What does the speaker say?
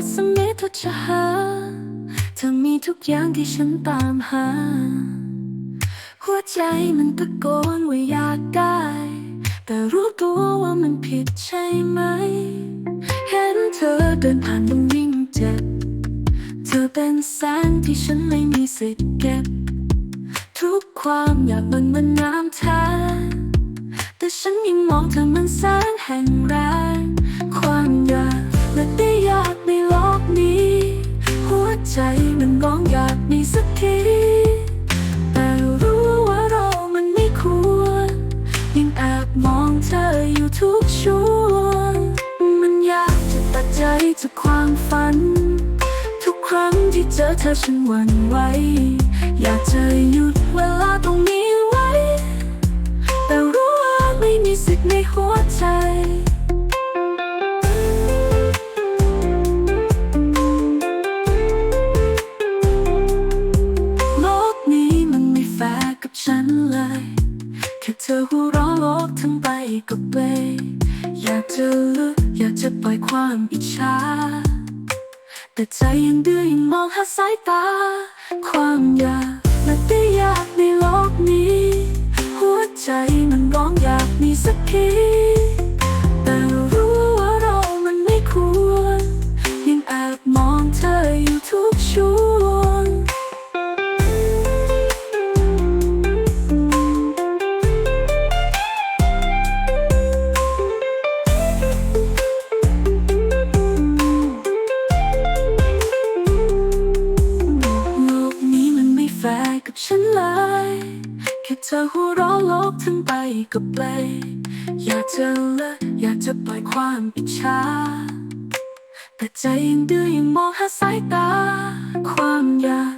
กัสมิทจะหา เธอมีทุกอย่างที่ฉันตามหา หัวใจมันตะโกนว่าอยากได้ แต่รู้ตัวว่ามันผิดใช่ไหม เห็นเธอเดินผ่านมันยิ่งเจ็บ เธอเป็นแสงที่ฉันไม่มีสิทธิ์เก็บ ทุกความอยากมันมันน้ำแท้แต่ฉันยังมองเธอมันแสงแห่งแรง ใจมันร้องอยากมีสักทีแต่รู้ว่าเรามันไม่ควร ยังแอบมองเธออยู่ทุกช่วง มันอยากจะตัดใจจากความฝัน ทุกครั้งที่เจอเธอฉันหวั่นไหวอยากจะหยุดเวลาตรงนี้ไว้ แต่รู้ว่าไม่มีสิทธิ์ในหัวใจ ก็เบยอยากจะลึกอยากจะปล่อยความอิจฉาแต่ใจยังดื้อยังมองหาสายตา ความอยากและได้อยากในโลกนี้ หัวใจมันร้องอยากมีสักที ฉันเลย แค่เธอหัวเราะโลกทั้งใบก็เปลยอยากจะเลิกอยากจะปล่อยความอิจฉาแต่ใจยังดื้อยังมองหาสายตา ความอยาก